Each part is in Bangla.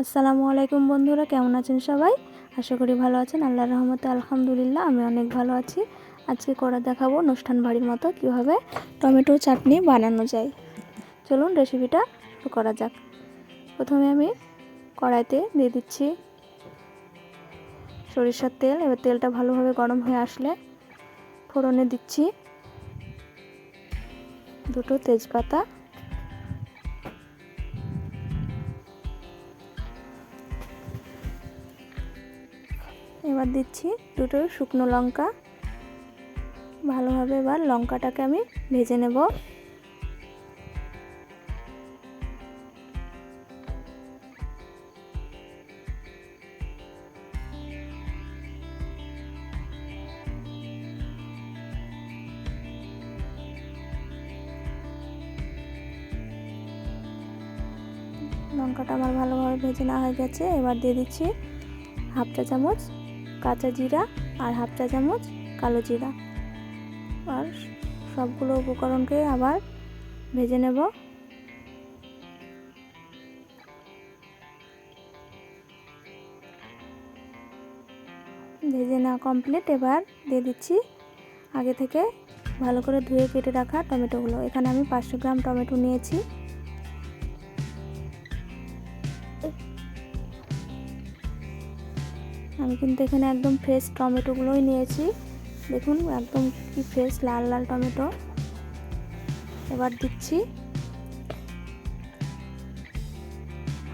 আসসালামু আলাইকুম বন্ধুরা, কেমন আছেন সবাই? আশা করি ভালো আছেন। আল্লাহর রহমতে আলহামদুলিল্লাহ, আমি অনেক ভালো আছি। আজকে করে দেখাবো অনুষ্ঠান বাড়ির মতো কীভাবে টমেটো চাটনি বানানো যায়। চলুন রেসিপিটা করা যাক। প্রথমে আমি কড়াইতে দিয়ে দিচ্ছি সরিষার তেল। এবার তেলটা ভালোভাবে গরম হয়ে আসলে ফোড়নে দিচ্ছি দুটো তেজপাতা এবার দিচ্ছি দুটো শুকনো লঙ্কা। ভালোভাবে এবার লঙ্কাটাকে আমি ভেজে নেব। লঙ্কাটা আমার ভালোভাবে ভেজে নেওয়া হয়ে গেছে। এবার দিয়ে দিচ্ছি হাফ চা চামচ কাঁচা জিরা আর হাফ চা চামচ কালো জিরা। আর সবগুলো উপকরণকে আবার ভেজে নেব। ভেজে নেওয়া কমপ্লিট এবার দিয়ে দিচ্ছি আগে থেকে ভালো করে ধুয়ে কেটে রাখা টমেটোগুলো। এখানে আমি পাঁচশো গ্রাম টমেটো নিয়েছি। আমি কিন্তু এখানে একদম ফ্রেশ টমেটোগুলোই নিয়েছি। দেখুন, একদম কি ফ্রেশ লাল লাল টমেটো। এবার দিচ্ছি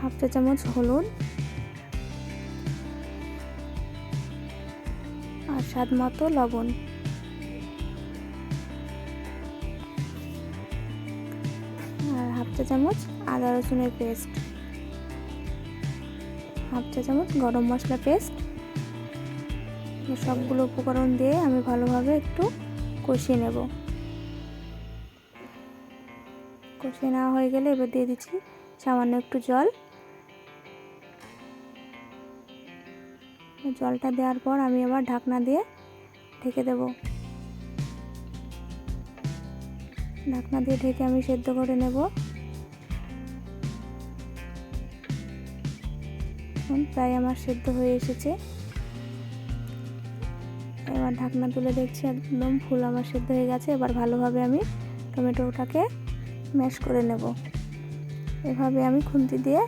হাফ চা চামচ হলুদ আর স্বাদ মতো লবণ। আর হাফ চা চামচ আদা রসুনের পেস্ট। হাফ চা চামচ গরম মশলা পেস্ট। সবগুলো উপকরণ দিয়ে আমি ভালোভাবে একটু কষিয়ে নেব। কষিয়ে নেওয়া হয়ে গেলে এবার দিয়ে দিচ্ছি সামান্য একটু জল। জলটা দেওয়ার পর আমি আবার ঢাকনা দিয়ে ঢেকে দেব। ঢাকনা দিয়ে ঢেকে আমি সেদ্ধ করে নেব। প্রায় আমার সেদ্ধ হয়ে এসেছে। এবার ঢাকনা তুলে দেখছি একদম ফুল আমার সেদ্ধ হয়ে গেছে। এবার ভালোভাবে আমি টমেটোটাকে ম্যাশ করে নেব। এভাবে আমি খুন্তি দিয়ে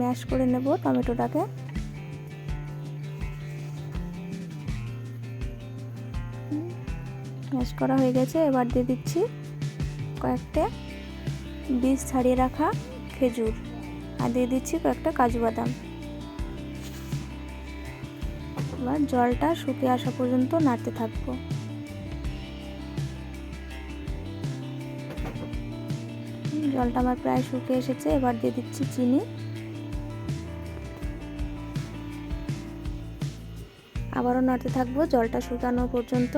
ম্যাশ করে নেব টমেটোটাকে। ম্যাশ করা হয়ে গেছে। এবার দিয়ে দিচ্ছি কয়েকটা বীজ ছাড়িয়ে রাখা খেজুর। আর দিয়ে দিচ্ছি কয়েকটা কাজু বাদাম। এবার জলটা শুকিয়ে আসা পর্যন্ত নাড়তে থাকব। জলটা আমার প্রায় শুকিয়ে এসেছে, এবার দিয়ে দিচ্ছি চিনি। আবারও নাড়তে থাকব জলটা শুকানো পর্যন্ত।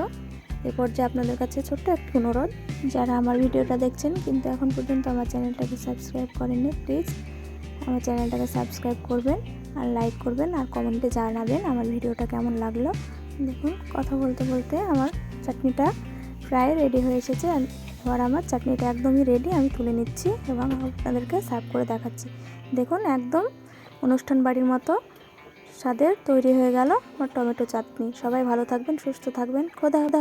এরপর যে আপনাদের কাছে ছোট্ট একটু অনুরোধ, যারা আমার ভিডিওটা দেখছেন কিন্তু এখন পর্যন্ত আমার চ্যানেলটাকে সাবস্ক্রাইব করেননি, প্লিজ আমার চ্যানেলটাকে সাবস্ক্রাইব করবেন। আর লাইক করবেন আর কমেন্টে জানাবেন আমার ভিডিওটা কেমন লাগল। দেখুন, কথা বলতে বলতে আমার চাটনিটা প্রায় রেডি হয়ে এসেছে। এবার আমার চাটনিটা একদমই রেডি আমি তুলে নিচ্ছি এবং আপনাদেরকে সার্ভ করে দেখাচ্ছি। দেখুন, একদম অনুষ্ঠান বাড়ির মতো স্বাদের তৈরি হয়ে গেল আমার টমেটো চাটনি। সবাই ভালো থাকবেন, সুস্থ থাকবেন। খোদা খোদা